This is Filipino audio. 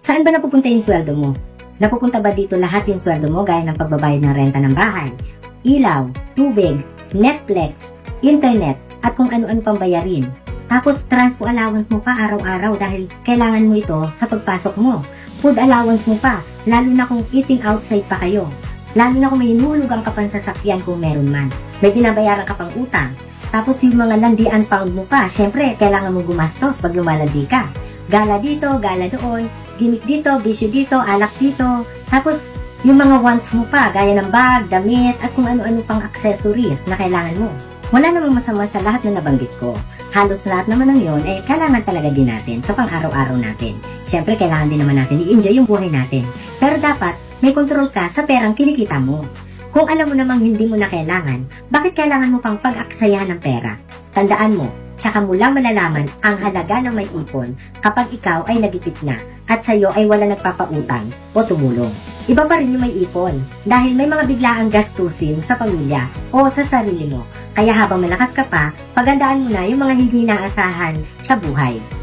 Saan ba napupunta yung sweldo mo? Napupunta ba dito lahat yung sweldo mo gaya ng pagbabayad ng renta ng bahay, ilaw, tubig, Netflix, internet, at kung ano-ano pang bayarin? Tapos transpo allowance mo pa araw-araw dahil kailangan mo ito sa pagpasok mo. Food allowance mo pa, lalo na kung eating outside pa kayo. Lalo na kung may inulugan ka pang kung meron man. May binabayaran ka pang utang. Tapos yung mga landian pound mo pa, syempre, kailangan mo gumastos pag lumalandi ka. Gala dito, gala doon, gimmick dito, bisyo dito, alak dito. Tapos, yung mga wants mo pa, gaya ng bag, damit, at kung ano-ano pang accessories na kailangan mo. Wala namang masama sa lahat na nabanggit ko. Halos lahat naman ng yon eh kailangan talaga din natin sa pang-araw-araw natin. Siyempre, kailangan din naman natin i-enjoy yung buhay natin. Pero dapat, may control ka sa perang kinikita mo. Kung alam mo namang hindi mo na kailangan, bakit kailangan mo pang pag-aksayahan ng pera? Tandaan mo, tsaka mo lang malalaman ang halaga ng may ipon kapag ikaw ay nagipit na at sa'yo ay wala nagpapautang o tumulong. Iba pa rin yung may ipon dahil may mga biglaang gastusin sa pamilya o sa sarili mo. Kaya habang malakas ka pa, pagandaan mo na yung mga hindi naasahan sa buhay.